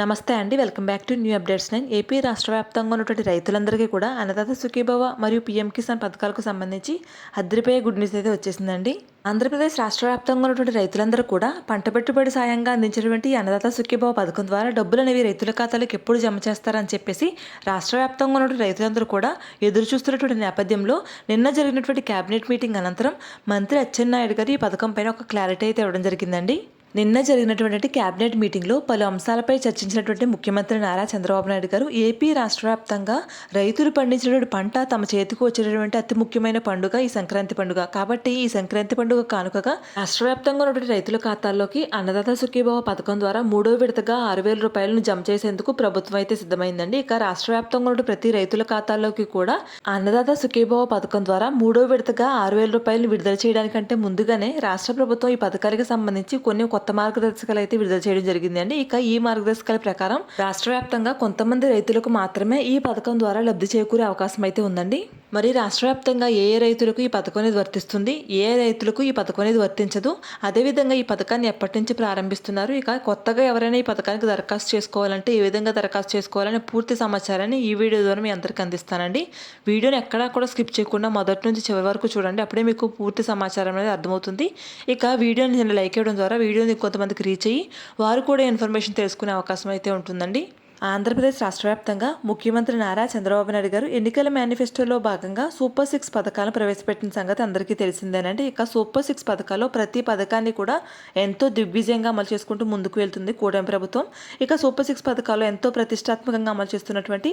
నమస్తే అండి. Welcome back to new updates nine. AP రాష్ట్ర వ్యాప్తంగా ఉన్నటువంటి రైతులందరికీ కూడా అన్నదాత సుఖీభవ మరియు పీఎం కిసాన్ పథకాలకు సంబంధించి అద్దరిపోయే గుడ్ న్యూస్ అయితే వచ్చేసిందండి. ఆంధ్రప్రదేశ్ రాష్ట్ర వ్యాప్తంగా ఉన్నటువంటి రైతులందరూ కూడా పంట పెట్టుబడి సాయంగా అందించినటువంటి అన్నదాత సుఖీభవ పథకం ద్వారా డబ్బులు అనేవి రైతుల ఖాతాలకు ఎప్పుడు జమ చేస్తారని చెప్పేసి రాష్ట్ర వ్యాప్తంగా ఉన్నటువంటి రైతులందరూ కూడా ఎదురు చూస్తున్నటువంటి నేపథ్యంలో నిన్న జరిగినటువంటి కేబినెట్ మీటింగ్ అనంతరం మంత్రి అచ్చెన్నాయుడు గారు ఈ పథకం పైన ఒక క్లారిటీ అయితే ఇవ్వడం జరిగిందండి. నిన్న జరిగినటువంటి కేబినెట్ మీటింగ్లో పలు అంశాలపై చర్చించినటువంటి ముఖ్యమంత్రి నారా చంద్రబాబు నాయుడు గారు ఏపీ రాష్ట్ర వ్యాప్తంగా రైతులు పండించినటువంటి పంట తమ చేతికి వచ్చేటటువంటి అతి ముఖ్యమైన పండుగ ఈ సంక్రాంతి పండుగ. కాబట్టి ఈ సంక్రాంతి పండుగ కానుకగా రాష్ట్ర వ్యాప్తంగా ఉన్నటువంటి రైతుల ఖాతాల్లోకి అన్నదాత సుఖీభావ పథకం ద్వారా మూడో విడతగా ఆరు వేల రూపాయలను జమ చేసేందుకు ప్రభుత్వం అయితే సిద్ధమైందండి. ఇక రాష్ట్ర వ్యాప్తంగా ఉన్న ప్రతి రైతుల ఖాతాల్లోకి కూడా అన్నదాత సుఖీభావ పథకం ద్వారా మూడో విడతగా ఆరు వేల రూపాయలు విడుదల చేయడానికంటే ముందుగానే రాష్ట్ర ప్రభుత్వం ఈ పథకానికి సంబంధించి కొన్ని కొత్త కొత్త మార్గదర్శకాలు అయితే విడుదల చేయడం జరిగింది అండి. ఇక ఈ మార్గదర్శకాల ప్రకారం రాష్ట్ర వ్యాప్తంగా కొంతమంది రైతులకు మాత్రమే ఈ పథకం ద్వారా లబ్ధి చేకూరే అవకాశం అయితే ఉందండి. మరి రాష్ట్ర వ్యాప్తంగా ఏ ఏ రైతులకు ఈ పథకం అనేది వర్తిస్తుంది? ఏ ఏ రైతులకు ఈ పథకం అనేది వర్తించదు? అదేవిధంగా ఈ పథకాన్ని ఎప్పటి నుంచి ప్రారంభిస్తున్నారు? ఇక కొత్తగా ఎవరైనా ఈ పథకానికి దరఖాస్తు చేసుకోవాలంటే ఏ విధంగా దరఖాస్తు చేసుకోవాలని పూర్తి సమాచారాన్ని ఈ వీడియో ద్వారా మీ అందరికీ అందిస్తానండి. వీడియోని ఎక్కడా కూడా స్కిప్ చేయకుండా మొదటి నుంచి చివరి వరకు చూడండి. అప్పుడే మీకు పూర్తి సమాచారం అనేది అర్థమవుతుంది. ఇక వీడియోని నేను లైక్ చేయడం ద్వారా వీడియోని కొంతమందికి రీచ్ అయ్యి వారు కూడా ఇన్ఫర్మేషన్ తెలుసుకునే అవకాశం అయితే ఉంటుందండి. ఆంధ్రప్రదేశ్ రాష్ట్ర వ్యాప్తంగా ముఖ్యమంత్రి నారా చంద్రబాబు నాయుడు గారు ఎన్నికల మేనిఫెస్టోలో భాగంగా సూపర్ సిక్స్ పథకాలను ప్రవేశపెట్టిన సంగతి అందరికీ తెలిసిందేనండి ఇక సూపర్ సిక్స్ పథకాల్లో ప్రతి పథకాన్ని కూడా ఎంతో దిగ్విజయంగా అమలు చేసుకుంటూ ముందుకు వెళ్తుంది కూటమి ప్రభుత్వం. ఇక సూపర్ సిక్స్ పథకాల్లో ఎంతో ప్రతిష్టాత్మకంగా అమలు చేస్తున్నటువంటి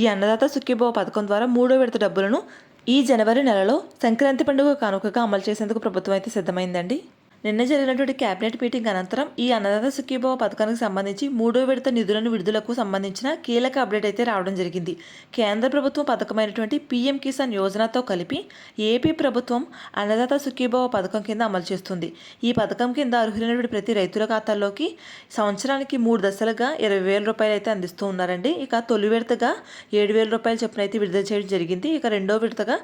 ఈ అన్నదాత సుఖీభావ పథకం ద్వారా మూడో విడత డబ్బులను ఈ జనవరి నెలలో సంక్రాంతి పండుగ కానుకగా అమలు చేసేందుకు ప్రభుత్వం అయితే సిద్ధమైందండి. నిన్న జరిగినటువంటి కేబినెట్ మీటింగ్ అనంతరం ఈ అన్నదాత సుఖీభావ పథకానికి సంబంధించి మూడో విడత నిధులను విడుదలకు సంబంధించిన కీలక అప్డేట్ అయితే రావడం జరిగింది. కేంద్ర ప్రభుత్వం పథకమైనటువంటి పీఎం కిసాన్ యోజనతో కలిపి ఏపీ ప్రభుత్వం అన్నదాత సుఖీభావ పథకం కింద అమలు చేస్తుంది. ఈ పథకం కింద అర్హులైనటువంటి ప్రతి రైతుల ఖాతాల్లోకి సంవత్సరానికి మూడు దశలుగా ఇరవై వేల రూపాయలు అయితే అందిస్తూ ఉన్నారండి. ఇక తొలి విడతగా ఏడు వేల రూపాయలు చొప్పున అయితే విడుదల చేయడం జరిగింది. ఇక రెండో విడతగా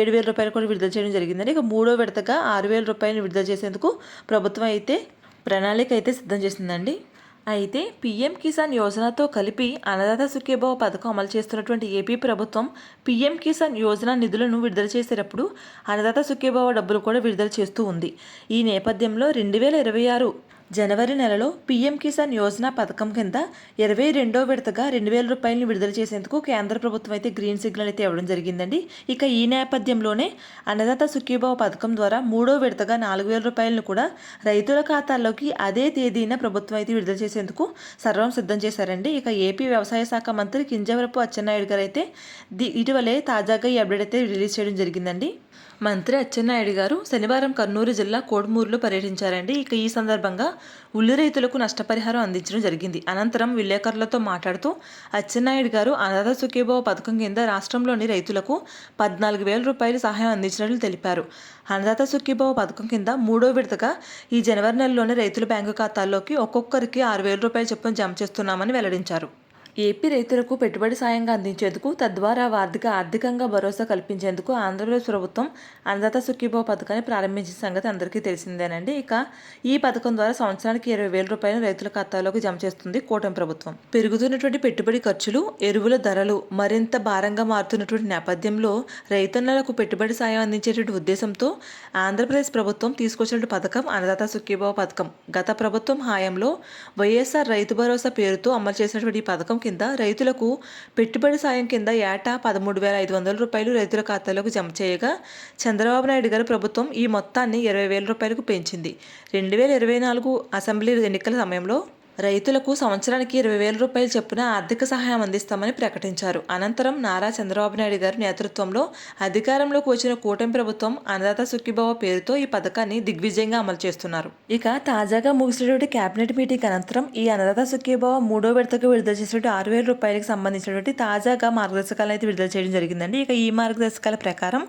ఏడు వేల రూపాయలు కూడా విడుదల చేయడం జరిగిందండి. ఇక మూడో విడతగా ఆరు వేల రూపాయలు విడుదల చేసేందుకు ప్రభుత్వం అయితే ప్రణాళిక అయితే సిద్ధం చేసిందండి. అయితే పీఎం కిసాన్ యోజనతో కలిపి అన్నదాత సుఖీభావ పథకం అమలు చేస్తున్నటువంటి ఏపీ ప్రభుత్వం పీఎం కిసాన్ యోజన నిధులను విడుదల చేసేటప్పుడు అన్నదాత సుఖీభావ డబ్బులు కూడా విడుదల చేస్తూ ఉంది. ఈ నేపథ్యంలో రెండు వేల ఇరవై ఆరు జనవరి నెలలో పీఎం కిసాన్ యోజన పథకం కింద ఇరవై రెండో విడతగా రెండు వేల రూపాయలను విడుదల చేసేందుకు కేంద్ర ప్రభుత్వం అయితే గ్రీన్ సిగ్నల్ అయితే ఇవ్వడం జరిగిందండి. ఇక ఈ నేపథ్యంలోనే అన్నదాత సుఖీభావ పథకం ద్వారా మూడో విడతగా నాలుగు వేల రూపాయలను కూడా రైతుల ఖాతాల్లోకి అదే తేదీన ప్రభుత్వం అయితే విడుదల చేసేందుకు సర్వం సిద్ధం చేశారండి. ఇక ఏపీ వ్యవసాయ శాఖ మంత్రి కింజవరపు అచ్చెన్నాయుడు గారు అయితే ఇటీవలే తాజాగా ఈ అప్డేట్ అయితే రిలీజ్ చేయడం జరిగిందండి. మంత్రి అచ్చెన్నాయుడు గారు శనివారం కర్నూలు జిల్లా కోడుమూరులో పర్యటించారండి. ఇక ఈ సందర్భంగా ఉల్లి రైతులకు నష్టపరిహారం అందించడం జరిగింది. అనంతరం విలేకరులతో మాట్లాడుతూ అచ్చెన్నాయుడు గారు అనాథ సుఖీభావ పథకం కింద రాష్ట్రంలోని రైతులకు పద్నాలుగు వేల రూపాయలు సహాయం అందించినట్లు తెలిపారు. అన్నదాత సుఖీభావ పథకం కింద మూడో విడతగా ఈ జనవరి నెలలోనే రైతుల బ్యాంకు ఖాతాల్లోకి ఒక్కొక్కరికి ఆరు వేల రూపాయలు చొప్పున జమ చేస్తున్నామని వెల్లడించారు. ఏపీ రైతులకు పెట్టుబడి సాయంగా అందించేందుకు తద్వారా వార్ధిక ఆర్థికంగా భరోసా కల్పించేందుకు ఆంధ్రప్రదేశ్ ప్రభుత్వం అన్నదాత సుఖీభావ పథకాన్ని ప్రారంభించిన సంగతి అందరికీ తెలిసిందేనండి. ఇక ఈ పథకం ద్వారా సంవత్సరానికి ఇరవై వేల రూపాయలు రైతుల ఖాతాలోకి జమ చేస్తుంది కూటమి ప్రభుత్వం. పెరుగుతున్నటువంటి పెట్టుబడి ఖర్చులు ఎరువుల ధరలు మరింత భారంగా మారుతున్నటువంటి నేపథ్యంలో రైతన్నలకు పెట్టుబడి సాయం అందించేటువంటి ఉద్దేశంతో ఆంధ్రప్రదేశ్ ప్రభుత్వం తీసుకొచ్చినటువంటి పథకం అన్నదాత సుఖీభావ పథకం. గత ప్రభుత్వం హాయంలో వైఎస్ఆర్ రైతు భరోసా పేరుతో అమలు చేసినటువంటి ఈ పథకం కింద రైతులకు పెట్టుబడి సాయం కింద ఏటా పదమూడు వేల ఐదు వందల రూపాయలు రైతుల ఖాతాలోకి జమ చేయగా చంద్రబాబు నాయుడు గారి ప్రభుత్వం ఈ మొత్తాన్ని ఇరవై వేల రూపాయలకు పెంచింది. రెండు వేల ఇరవై నాలుగు అసెంబ్లీ ఎన్నికల సమయంలో రైతులకు సంవత్సరానికి ఇరవై వేల రూపాయలు చొప్పున ఆర్థిక సహాయం అందిస్తామని ప్రకటించారు. అనంతరం నారా చంద్రబాబు నాయుడు గారి నేతృత్వంలో అధికారంలోకి వచ్చిన కూటమి ప్రభుత్వం అన్నదాత సుఖీభావ పేరుతో ఈ పథకాన్ని దిగ్విజయంగా అమలు చేస్తున్నారు. ఇక తాజాగా ముగిసినటువంటి కేబినెట్ మీటింగ్ అనంతరం ఈ అన్నదాత సుఖీభావ మూడో విడతకు విడుదల చేసినటువంటి ఆరు వేల రూపాయలకు సంబంధించినటువంటి తాజాగా మార్గదర్శకాలను అయితే విడుదల చేయడం జరిగిందండి. ఇక ఈ మార్గదర్శకాల ప్రకారం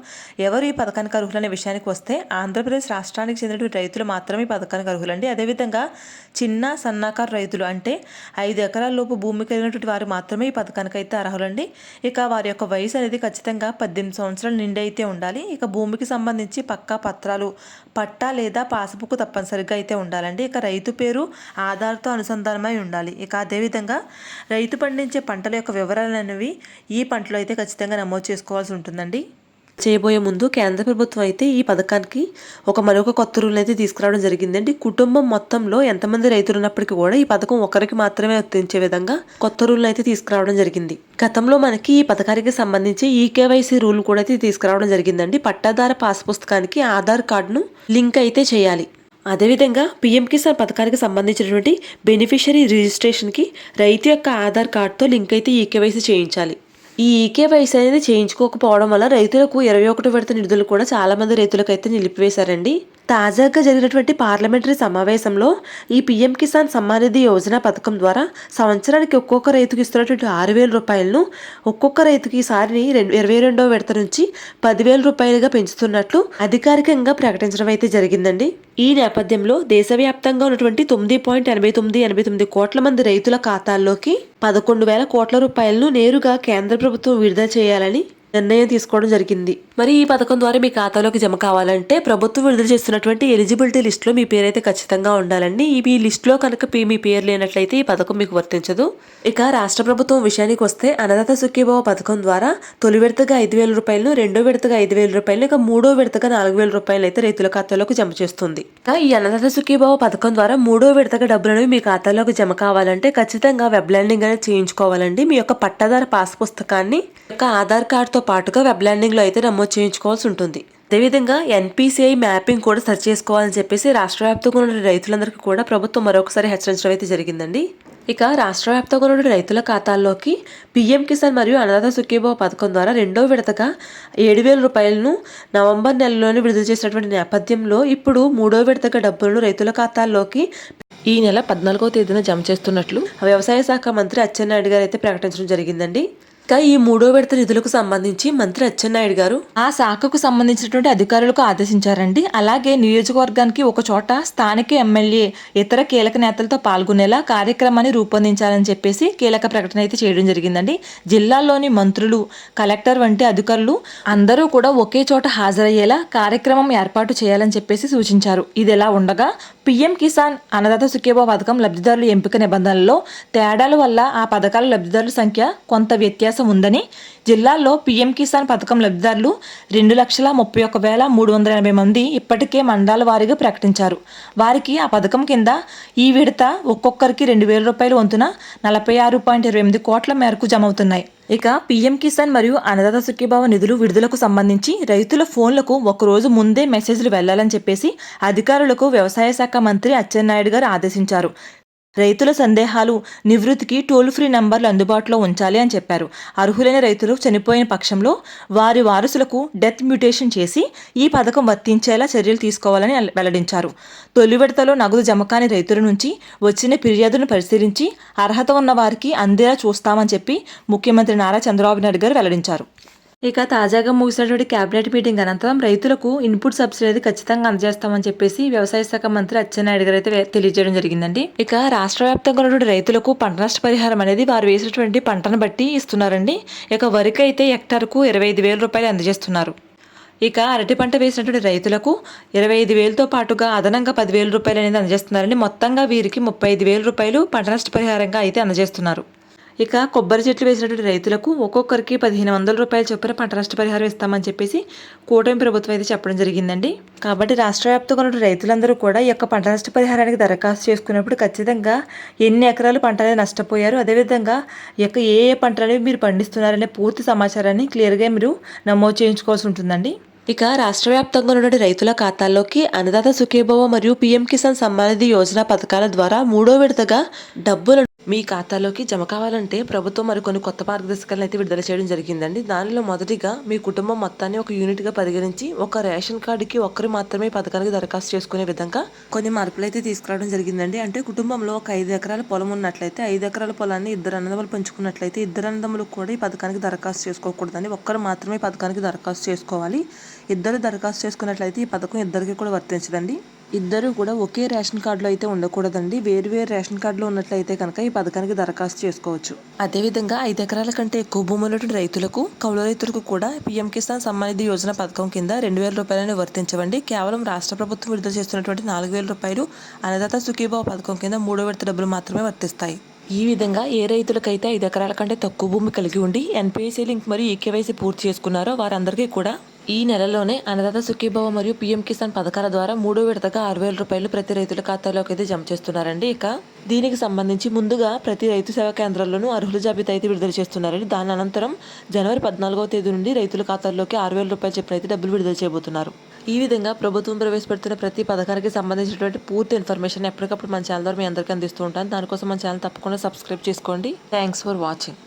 ఎవరు ఈ పథకానికి అర్హులనే విషయానికి వస్తే ఆంధ్రప్రదేశ్ రాష్ట్రానికి చెందినటువంటి రైతులు మాత్రమే ఈ పథకానికి అర్హులండి. అదేవిధంగా చిన్న సన్నకారు రైతులు అంటే ఐదు ఎకరాల లోపు భూమి కలిగినటువంటి వారు మాత్రమే ఈ పథకానికి అయితే అర్హులండి. ఇక వారి యొక్క వయసు అనేది ఖచ్చితంగా పద్దెనిమిది సంవత్సరాలు నిండి అయితే ఉండాలి. ఇక భూమికి సంబంధించి పక్కా పత్రాలు పట్టా లేదా పాస్బుక్ తప్పనిసరిగా అయితే ఉండాలండి. ఇక రైతు పేరు ఆధార్తో అనుసంధానమై ఉండాలి. ఇక అదేవిధంగా రైతు పండించే పంటల యొక్క వివరాలు అనేవి ఈ పంటలో అయితే ఖచ్చితంగా నమోదు చేసుకోవాల్సి ఉంటుందండి. చేయబోయే ముందు కేంద్ర ప్రభుత్వం అయితే ఈ పథకానికి ఒక మరొక కొత్త రూల్ అయితే తీసుకురావడం జరిగిందండి. కుటుంబం మొత్తంలో ఎంతమంది రైతులు ఉన్నప్పటికీ కూడా ఈ పథకం ఒకరికి మాత్రమే వర్తించే విధంగా కొత్త రూల్ అయితే తీసుకురావడం జరిగింది. గతంలో మనకి ఈ పథకానికి సంబంధించి ఈకేవైసీ రూల్ కూడా అయితే తీసుకురావడం జరిగిందండి. పట్టాదార పాస్ పుస్తకానికి ఆధార్ కార్డును లింక్ అయితే చేయాలి. అదేవిధంగా పీఎం కిసాన్ పథకానికి సంబంధించినటువంటి బెనిఫిషరీ రిజిస్ట్రేషన్కి రైతు యొక్క ఆధార్ కార్డుతో లింక్ అయితే ఈకేవైసీ చేయించాలి. ఈ ఈకేవైసీ అనేది చేయించుకోకపోవడం వల్ల రైతులకు ఇరవై ఒకటి విడత నిధులు కూడా చాలామంది రైతులకు అయితే నిలిపివేశారండి. తాజాగా జరిగినటువంటి పార్లమెంటరీ సమావేశంలో ఈ పీఎం కిసాన్ సమ్మానిధి యోజన పథకం ద్వారా సంవత్సరానికి ఒక్కొక్క రైతుకు ఇస్తున్నటువంటి ఆరు వేల రూపాయలను ఒక్కొక్క రైతుకి ఈసారి రెండు ఇరవై రెండవ విడత నుంచి పదివేల రూపాయలుగా పెంచుతున్నట్లు అధికారికంగా ప్రకటించడం అయితే జరిగిందండి. ఈ నేపథ్యంలో దేశవ్యాప్తంగా ఉన్నటువంటి తొమ్మిది పాయింట్ ఎనభై తొమ్మిది ఎనభై తొమ్మిది కోట్ల మంది రైతుల ఖాతాల్లోకి పదకొండు వేల కోట్ల రూపాయలను నేరుగా కేంద్ర ప్రభుత్వం విడుదల చేయాలని నిర్ణయం తీసుకోవడం జరిగింది. మరి ఈ పథకం ద్వారా మీ ఖాతాలోకి జమ కావాలంటే ప్రభుత్వం విడుదల చేస్తున్నటువంటి ఎలిజిబిలిటీ లిస్టులో మీ పేరైతే ఖచ్చితంగా ఉండాలండి. ఈ మీ లిస్టులో కనుక మీ పేరు లేనట్లయితే ఈ పథకం మీకు వర్తించదు. ఇక రాష్ట్ర ప్రభుత్వం విషయానికి వస్తే అన్నదాత సుఖీభావ పథకం ద్వారా తొలి విడతగా ఐదు వేల రూపాయలను రెండో విడతగా ఐదు వేల రూపాయలు ఇక మూడో విడతగా నాలుగు వేల రూపాయలు అయితే రైతుల ఖాతాలోకి జమ చేస్తుంది. ఇక ఈ అన్నదాత సుఖీభావ పథకం ద్వారా మూడో విడతగా డబ్బులను మీ ఖాతాలోకి జమ కావాలంటే ఖచ్చితంగా వెబ్ ల్యాండింగ్ అనేది చేయించుకోవాలండి. మీ యొక్క పట్టాదార పాస్ పుస్తకాన్ని యొక్క ఆధార్ కార్డుతో తో పాటుగా వెబ్ ల్యాండింగ్లో అయితే నమోదు చేయించుకోవాల్సి ఉంటుంది. అదేవిధంగా ఎన్పిసిఐ మ్యాపింగ్ కూడా సెర్చ్ చేసుకోవాలని చెప్పేసి రాష్ట్ర వ్యాప్తంగా ఉన్న రైతులందరికీ కూడా ప్రభుత్వం మరొకసారి హెచ్చరించడం అయితే జరిగిందండి. ఇక రాష్ట్ర వ్యాప్తంగా ఉన్న రైతుల ఖాతాల్లోకి పీఎం కిసాన్ మరియు అన్నదాత సుఖీభావ పథకం ద్వారా రెండో విడతగా ఏడు వేల రూపాయలను నవంబర్ నెలలోనే విడుదల చేసినటువంటి నేపథ్యంలో ఇప్పుడు మూడో విడతగా డబ్బులను రైతుల ఖాతాల్లోకి ఈ నెల పద్నాలుగో తేదీన జమ చేస్తున్నట్లు వ్యవసాయ శాఖ మంత్రి అచ్చెన్నాయుడు గారు అయితే ప్రకటించడం జరిగిందండి. ఇక ఈ మూడో విడత నిధులకు సంబంధించి మంత్రి అచ్చెన్నాయుడు గారు ఆ శాఖకు సంబంధించినటువంటి అధికారులకు ఆదేశించారండి. అలాగే నియోజకవర్గానికి ఒక చోట స్థానిక ఎమ్మెల్యే ఇతర కీలక నేతలతో పాల్గొనేలా కార్యక్రమాన్ని రూపొందించాలని చెప్పేసి కీలక ప్రకటన అయితే చేయడం జరిగిందండి. జిల్లాల్లోని మంత్రులు కలెక్టర్ వంటి అధికారులు అందరూ కూడా ఒకే చోట హాజరయ్యేలా కార్యక్రమం ఏర్పాటు చేయాలని చెప్పేసి సూచించారు. ఇది ఎలా ఉండగా పీఎం కిసాన్ అన్నదాత సుఖేబో పథకం లబ్ధిదారుల ఎంపిక నిబంధనల్లో తేడాల వల్ల ఆ పథకాల లబ్ధిదారుల సంఖ్య కొంత వ్యత్యాసం ఉందని జిల్లాల్లో పీఎం కిసాన్ పథకం లబ్ధిదారులు రెండు లక్షల ముప్పై ఒక్క వేల మూడు వందల ఎనభై మంది ఇప్పటికే మండల వారీగా ప్రకటించారు. వారికి ఆ పథకం కింద ఈ విడత ఒక్కొక్కరికి రెండు వేల రూపాయల వంతున నలభై ఆరు పాయింట్ ఇరవై ఎనిమిది కోట్ల మేరకు జమ అవుతున్నాయి. ఇక పీఎం కిసాన్ మరియు అన్నదాత సుఖీభావ నిధులు విడుదలకు సంబంధించి రైతుల ఫోన్లకు ఒక రోజు ముందే మెసేజ్లు వెళ్ళాలని చెప్పేసి అధికారులకు వ్యవసాయ శాఖ మంత్రి అచ్చెన్నాయుడు గారు ఆదేశించారు. రైతుల సందేహాలు నివృత్తికి టోల్ ఫ్రీ నంబర్లు అందుబాటులో ఉంచాలి అని చెప్పారు. అర్హులైన రైతులు చనిపోయిన పక్షంలో వారి వారసులకు డెత్ మ్యూటేషన్ చేసి ఈ పథకం వర్తించేలా చర్యలు తీసుకోవాలని వెల్లడించారు. తొలి విడతలో నగదు జమ కాని రైతుల నుంచి వచ్చిన ఫిర్యాదును పరిశీలించి అర్హత ఉన్న వారికి అందేలా చూస్తామని చెప్పి ముఖ్యమంత్రి నారా చంద్రబాబు నాయుడు గారు వెల్లడించారు. ఇక తాజాగా ముగిసినటువంటి కేబినెట్ మీటింగ్ అనంతరం రైతులకు ఇన్పుట్ సబ్సిడీ అనేది ఖచ్చితంగా అందజేస్తామని చెప్పేసి వ్యవసాయ శాఖ మంత్రి అచ్చెన్నాయుడు గారు అయితే తెలియజేయడం జరిగిందండి. ఇక రాష్ట్ర వ్యాప్తంగా ఉన్నటువంటి రైతులకు పంట నష్ట పరిహారం అనేది వారు వేసినటువంటి పంటను బట్టి ఇస్తున్నారండి. ఇక వరికి అయితే హెక్టార్కు ఇరవై ఐదు వేల రూపాయలు అందజేస్తున్నారు. ఇక అరటి పంట వేసినటువంటి రైతులకు ఇరవై ఐదు వేలతో పాటుగా అదనంగా పదివేల రూపాయలు అనేది అందజేస్తున్నారండి. మొత్తంగా వీరికి ముప్పై ఐదు వేల రూపాయలు పంట నష్ట పరిహారంగా అయితే అందజేస్తున్నారు. ఇక కొబ్బరి చెట్లు వేసినటువంటి రైతులకు ఒక్కొక్కరికి పదిహేను వందల రూపాయల చొప్పున పంట నష్ట పరిహారం ఇస్తామని చెప్పేసి కూటమి ప్రభుత్వం అయితే చెప్పడం జరిగిందండి. కాబట్టి రాష్ట్ర వ్యాప్తంగా ఉన్న రైతులందరూ కూడా ఈ యొక్క పంట నష్ట పరిహారానికి దరఖాస్తు చేసుకున్నప్పుడు ఖచ్చితంగా ఎన్ని ఎకరాలు పంట అనేది నష్టపోయారు అదేవిధంగా ఈ యొక్క ఏ ఏ పంటలు మీరు పండిస్తున్నారనే పూర్తి సమాచారాన్ని క్లియర్గా మీరు నమోదు చేయించుకోవాల్సి ఉంటుందండి. ఇక రాష్ట్ర వ్యాప్తంగా ఉన్నటువంటి రైతుల ఖాతాల్లోకి అన్నదాత సుఖేభవ మరియు పీఎం కిసాన్ సమ్మానిధి యోజన పథకాల ద్వారా మూడో విడతగా డబ్బులను మీ ఖాతాలోకి జమ కావాలంటే ప్రభుత్వం మరికొన్ని కొత్త మార్గదర్శకాలను అయితే విడుదల చేయడం జరిగిందండి. దానిలో మొదటిగా మీ కుటుంబం మొత్తాన్ని ఒక యూనిట్గా పరిగణించి ఒక రేషన్ కార్డుకి ఒక్కరు మాత్రమే పథకానికి దరఖాస్తు చేసుకునే విధంగా కొన్ని మార్పులు అయితే తీసుకురావడం జరిగిందండి. అంటే కుటుంబంలో ఒక ఐదు ఎకరాల పొలం ఉన్నట్లయితే ఐదు ఎకరాల పొలాన్ని ఇద్దరు అన్నదమ్ములు పంచుకున్నట్లయితే ఇద్దరు అన్నదమ్ములు కూడా ఈ పథకానికి దరఖాస్తు చేసుకోకూడదని ఒక్కరు మాత్రమే పథకానికి దరఖాస్తు చేసుకోవాలి. ఇద్దరు దరఖాస్తు చేసుకున్నట్లయితే ఈ పథకం ఇద్దరికి కూడా వర్తించదండి. ఇద్దరు కూడా ఒకే రేషన్ కార్డులో అయితే ఉండకూడదండి. వేరు వేరు రేషన్ కార్డులో ఉన్నట్లయితే కనుక ఈ పథకానికి దరఖాస్తు చేసుకోవచ్చు. అదేవిధంగా ఐదు ఎకరాల కంటే ఎక్కువ భూములు ఉన్నటువంటి రైతులకు కౌలు రైతులకు కూడా పీఎం కిసాన్ సమ్మాన్ నిధి యోజన పథకం కింద రెండు వేల రూపాయలను వర్తించవండి. కేవలం రాష్ట్ర ప్రభుత్వం విడుదల చేస్తున్నటువంటి నాలుగు వేల రూపాయలు అన్నదాత సుఖీభావ పథకం కింద మూడో విడత డబ్బులు మాత్రమే వర్తిస్తాయి. ఈ విధంగా ఏ రైతులకైతే ఐదు ఎకరాల కంటే తక్కువ భూమి కలిగి ఉండి ఎన్పిఎస్సీ లింక్ మరియు ఈకేవైసీ పూర్తి చేసుకున్నారో వారందరికీ కూడా ఈ నెలలోనే అన్నదాత సుఖీభావ మరియు పీఎం కిసాన్ పథకాల ద్వారా మూడో విడతగా ఆరు వేల రూపాయలు ప్రతి రైతుల ఖాతాలోకి అయితే జమ చేస్తున్నారండి. ఇక దీనికి సంబంధించి ముందుగా ప్రతి రైతు సేవా కేంద్రాల్లోనూ అర్హుల జాబితా అయితే విడుదల చేస్తున్నారండి. దాని అనంతరం జనవరి పద్నాలుగవ తేదీ నుండి రైతుల ఖాతాల్లోకి ఆరు వేల రూపాయలు చెప్పిన అయితే డబ్బులు విడుదల చేయబోతున్నారు. ఈ విధంగా ప్రభుత్వం ప్రవేశపెడుతున్న ప్రతి పథకానికి సంబంధించినటువంటి పూర్తి ఇన్ఫర్మేషన్ ఎప్పటికప్పుడు మన ఛానల్ ద్వారా మీ అందరికీ అందిస్తూ ఉంటాను. దానికోసం మన ఛానల్ తప్పకుండా సబ్స్క్రైబ్ చేసుకోండి. Thanks for watching.